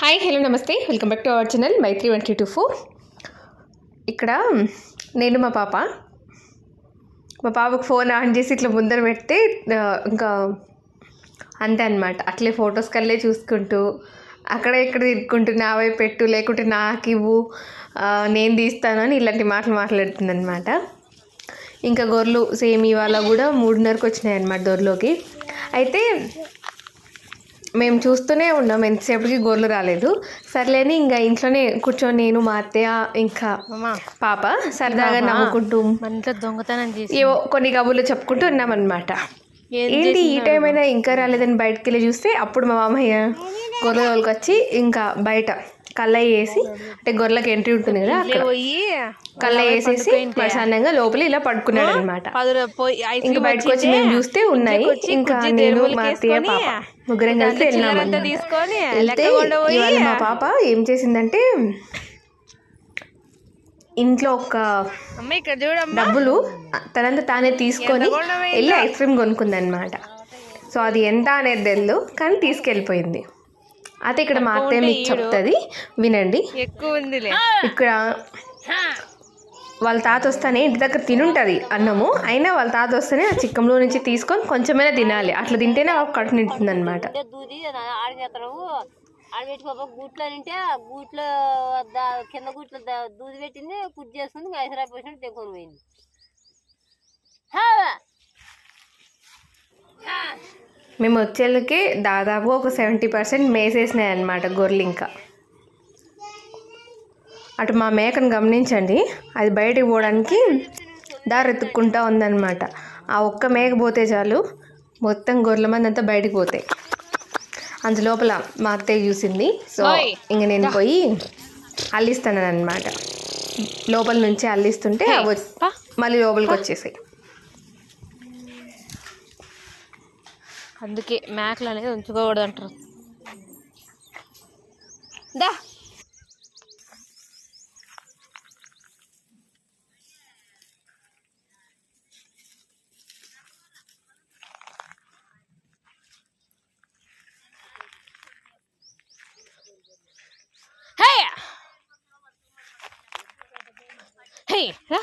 Hi hello నమస్తే. Welcome back to our channel Maitri one three two four ఇక్కడ నేను మా పాప. మా పాపకు ఫోన్ ఆన్ చేసి ఇట్లా ముందర పెడితే ఇంకా అంతే అనమాట అట్లే ఫొటోస్ కల్లే చూసుకుంటూ అక్కడ ఇక్కడ తిరుక్కుంటూ నా వైపు పెట్టు లేకుంటే నాకు ఇవ్వు నేను తీస్తాను అని ఇలాంటి మాటలు మాట్లాడుతుందనమాట ఇంకా గొర్రెలు సేమ్ ఇవాళ కూడా మూడున్నరకు వచ్చినాయి అనమాట దొరలోకి అయితే మేము చూస్తూనే ఉన్నాం ఎంతసేపటికి గొర్రెలు రాలేదు. సర్లేని ఇంకా ఇంట్లోనే కూర్చొని నేను మా అత్తయ్య ఇంకా పాప సరదాగా నవ్వుకుంటూ మన ఇంట్లో దొంగతనం చేసి ఏవో కొన్ని కబుర్లు చెప్పుకుంటూ ఉన్నామన్నమాట. ఏం ఏంటి ఈ టైం అయినా ఇంకా రాలేదని బయటకు వెళ్ళి చూస్తే అప్పుడు మా మామయ్య గొర్రెల వాళ్ళకి వచ్చి ఇంకా బయట కళ్ళ వేసి అంటే గొర్రెలకు ఎంట్రీ ఉంటుంది కదా అక్కడ. పోయి కళ్ళ వేసేసి ప్రశాంతంగా లోపల ఇలా పడుకున్నాడు అనమాట ఇంకా బయటకు వచ్చి మేము చూస్తే ఉన్నాయి. ఇంకా నేను మా అత్తయ్య పాప ముగ్గురం కలిసి తీసుకొని వెళ్తే ఇవాళ మా పాప ఏం చేసిందంటే ఇంట్లో ఒక డబ్బులు తనంత తానే తీసుకొని వెళ్ళి ఐస్ క్రీమ్ కొనుక్కుందనమాట. సో అది ఎంత అనేది తెలియదు కానీ తీసుకెళ్ళిపోయింది. అయితే ఇక్కడ మా అత్తయ్య మీకు చెప్తుంది. వినండి. ఎక్కువ ఉందిలే. ఇక్కడ వాళ్ళ తాత వస్తానే ఇంటి దగ్గర తినుంటుంది అన్నము. అయినా వాళ్ళ తాత వస్తేనే ఆ చిక్కంలో నుంచి తీసుకొని కొంచెమైనా తినాలి. అట్లా తింటేనే ఒక కడుపు నింటుంది అనమాట ఆడబెట్టుకోక గూట్లో నింటే గూట్లో కింద గూట్లో దూది పెట్టింది కుర్చీ చేసుకుంది ఐసరా పోసినట్టు తెచ్చుకొని పోయింది! మేము వచ్చేళ్ళకి దాదాపు ఒక సెవెంటీ పర్సెంట్ మేసేసినాయి అనమాట గొర్రెలు ఇంకా. అటు మా మేకను గమనించండి అది బయటికి పోవడానికి దారి ఎత్తుక్కుంటా ఉందన్నమాట. ఆ ఒక్క మేక పోతే చాలు మొత్తం గొర్రెల మంది అంతా బయటికి పోతాయి అంత లోపల మా అత్తయ్య చూసింది సో ఇంక నేను పోయి అల్లిస్తాను అనమాట లోపల నుంచి అల్లిస్తుంటే మళ్ళీ లోపలికి వచ్చేసాయి. అందుకే మేకలు అనేది ఉంచుకోకూడదు అంటారు దా. హే. హే. రా.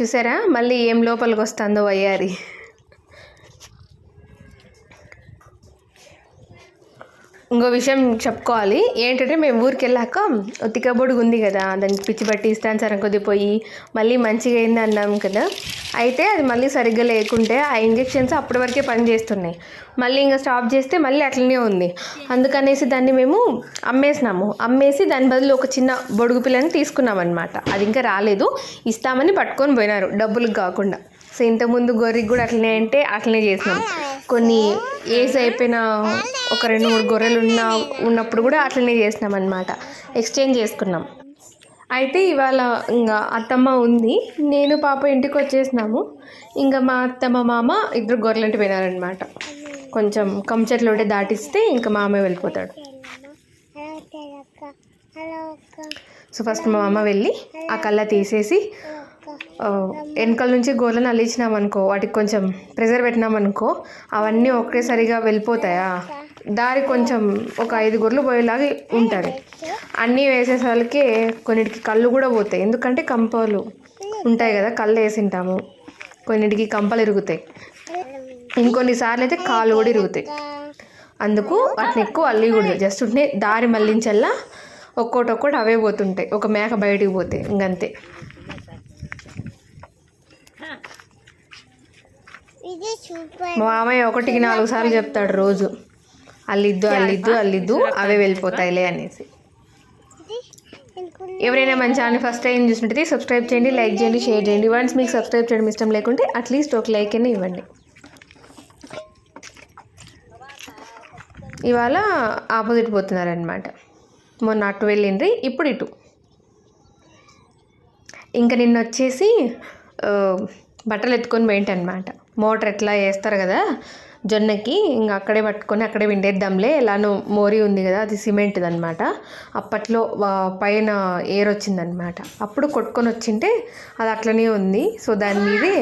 చూసారా? మళ్ళీ ఏం లోపలికి వస్తుందో వయ్యారి. ఇంకో విషయం చెప్పుకోవాలి. ఏంటంటే మేము ఊరికి వెళ్ళాక ఉతికబొడుగు ఉంది కదా దానికి పిచ్చి పట్టి ఇస్తాను సరే కొద్ది మళ్ళీ మంచిగా అయింది అన్నాం కదా. అయితే అది మళ్ళీ సరిగ్గా లేకుంటే ఆ ఇంజెక్షన్స్ అప్పటి వరకే పని చేస్తున్నాయి. మళ్ళీ ఇంకా స్టాప్ చేస్తే మళ్ళీ అట్లనే ఉంది. అందుకనేసి దాన్ని మేము అమ్మేసినాము. అమ్మేసి దాని బదులు ఒక చిన్న బొడుగు పిల్లని తీసుకున్నాం అనమాట అది ఇంకా రాలేదు. ఇస్తామని పట్టుకొని పోయినారు. డబ్బులకు కాకుండా. సో ఇంతకుముందు గొర్రెకి కూడా అట్లనే అంటే అట్లనే చేసినాం. కొన్ని ఏజ్ అయిపోయిన ఒక రెండు మూడు గొర్రెలు ఉన్న ఉన్నప్పుడు కూడా అట్లనే చేసినాం అనమాట ఎక్స్చేంజ్ చేసుకున్నాం. అయితే ఇవాళ ఇంకా అత్తమ్మ ఉంది. నేను పాప ఇంటికి వచ్చేసినాము. ఇంకా మా అత్తమ్మ మామ ఇద్దరు గొర్రెలంటి పోయినారనమాట కొంచెం కంచెట్లు ఉంటే దాటిస్తే ఇంకా మామ వెళ్ళిపోతాడు. సో ఫస్ట్ మా అమ్మ వెళ్ళి ఆ కళ్ళ తీసేసి వెనకల నుంచి గోళ్ళని అల్లించినాం అనుకో వాటికి కొంచెం ప్రెజర్ పెట్టినాం అనుకో అవన్నీ ఒకేసారిగా వెళ్ళిపోతాయా? దారి కొంచెం ఒక ఐదు గొర్రెలు పోయేలాగా ఉంటుంది. అన్నీ వేసేసరికి కొన్నిటికి కళ్ళు కూడా పోతాయి. ఎందుకంటే కంపలు ఉంటాయి కదా కళ్ళు వేసింటాము. కొన్నిటికి కంపలు ఇరుగుతాయి. ఇంకొన్నిసార్లు అయితే కాళ్ళు కూడా ఇరుగుతాయి. అందుకు వాటిని ఎక్కువ అల్లికూడదు జస్ట్ ఉంటే దారి మళ్ళించల్లా ఒక్కోటి ఒక్కోటి అవే పోతుంటాయి. ఒక మేక బయటికి పోతే ఇంకంతే. మా మామయ్య ఒకటికి నాలుగు సార్లు చెప్తాడు రోజు. అల్లిద్దు అల్లిద్దు అల్లిద్దు అవే వెళ్ళిపోతాయిలే అనేసి. ఎవరైనా మన ఛానల్ ఫస్ట్ టైం చూసినట్టయితే సబ్స్క్రైబ్ చేయండి లైక్ చేయండి షేర్ చేయండి. వన్స్ మీకు సబ్స్క్రైబ్ చేయడం ఇష్టం లేకుంటే అట్లీస్ట్ ఒక లైక్ అయినా ఇవ్వండి. ఇవాళ ఆపోజిట్ పోతున్నారనమాట మొన్న అటు వెళ్ళిండ్రి ఇప్పుడు ఇటు. ఇంకా నిన్న వచ్చేసి బట్టలు ఎత్తుకొని పోయింటనమాట మోటర్ ఎట్లా వేస్తారు కదా జొన్నకి ఇంకా అక్కడే పట్టుకొని అక్కడే విండేద్దాంలే ఎలానో మోరీ ఉంది కదా అది సిమెంట్ అనమాట అప్పట్లో పైన ఎయిర్ వచ్చిందనమాట అప్పుడు కొట్టుకొని వచ్చింటే అది అట్లనే ఉంది. సో దాని మీదే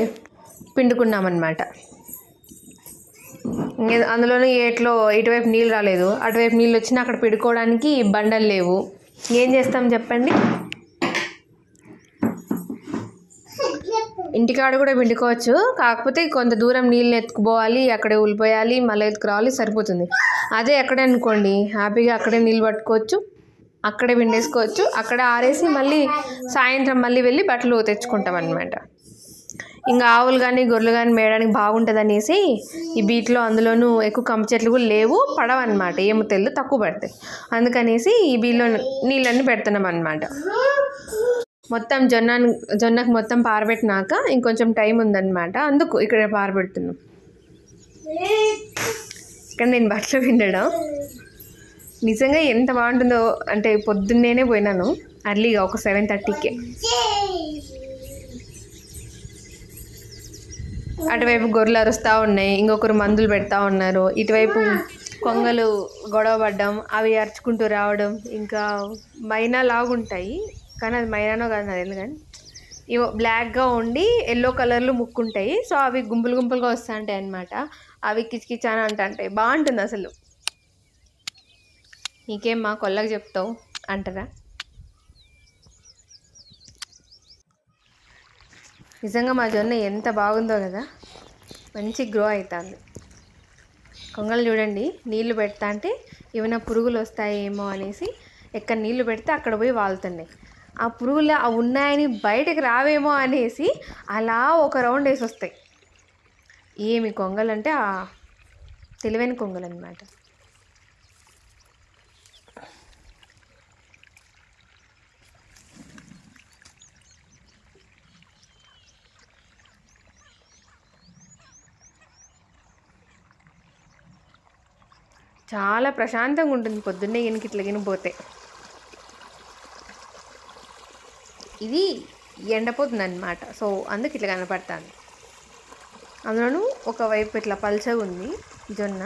పిండుకున్నామన్నమాట. అందులోనే అందులోనూ ఏట్లో ఇటువైపు నీళ్ళు రాలేదు. అటువైపు నీళ్ళు వచ్చినా అక్కడ పిడుకోవడానికి బండలు లేవు. ఏం చేస్తాం చెప్పండి? ఇంటికాడ కూడా పిండుకోవచ్చు. కాకపోతే కొంత దూరం నీళ్ళని ఎత్తుకుపోవాలి అక్కడే ఉల్లిపోయాలి మళ్ళీ ఎత్తుకురావాలి సరిపోతుంది. అదే అక్కడే అనుకోండి హ్యాపీగా అక్కడే నీళ్ళు పట్టుకోవచ్చు అక్కడే పిండేసుకోవచ్చు అక్కడ ఆరేసి మళ్ళీ సాయంత్రం మళ్ళీ వెళ్ళి బట్టలు తెచ్చుకుంటాం అనమాట ఇంకా ఆవులు కానీ గొర్రెలు కానీ మేయడానికి బాగుంటుంది అనేసి ఈ బీట్లో అందులోనూ ఎక్కువ కంప చెట్లు కూడా లేవు పడవన్నమాట. ఏమో తెల్లు తక్కువ పడతాయి. అందుకనేసి ఈ బీలో నీళ్ళన్నీ పెడుతున్నాం అనమాట మొత్తం జొన్న జొన్నకు మొత్తం పారబెట్టినాక ఇంకొంచెం టైం ఉందన్నమాట. అందుకు ఇక్కడ పారబెడుతున్నాం. ఇక్కడ నేను బట్టలు పిండడం. నిజంగా ఎంత బాగుంటుందో అంటే పొద్దున్నేనే పోయినాను. అర్లీగా ఒక సెవెన్ థర్టీకే అటువైపు గొర్రెలు అరుస్తూ ఉన్నాయి. ఇంకొకరు మందులు పెడతా ఉన్నారు. ఇటువైపు కొంగలు గొడవ పడ్డం అవి అరుచుకుంటూ రావడం ఇంకా మైనా లాగుంటాయి కానీ అది మైనానో కాదు నాకు ఎందుకంటే ఇవో బ్లాక్గా ఉండి ఎల్లో కలర్లు ముక్కుంటాయి. సో అవి గుంపులు గుంపులుగా వస్తుంటాయి అనమాట అవి కిచకిచాన అంటుంటాయి. బాగుంటుంది అసలు. నీకేం మా కొల్లకి చెప్తావు? అంటారా? నిజంగా మా జొన్న ఎంత బాగుందో కదా. మంచి గ్రో అవుతుంది కొంగలు చూడండి నీళ్ళు పెడతా అంటే ఏమైనా పురుగులు వస్తాయేమో అనేసి ఎక్కడ నీళ్ళు పెడితే అక్కడ పోయి వాళ్తున్నాయి. ఆ పురుగులు ఆ ఉన్నాయని బయటకు రావేమో అనేసి అలా ఒక రౌండ్ వేసి వస్తాయి ఏమి కొంగలు అంటే ఆ తెలివైన కొంగలు అనమాట చాలా ప్రశాంతంగా ఉంటుంది పొద్దున్నే ఈయనకి ఇట్లా గిని పోతే. ఇది ఎండపోతుంది అనమాట సో అందుకు ఇట్లా కనపడుతుంది. అందులోనూ ఒకవైపు ఇట్లా పల్చగా ఉంది జొన్న.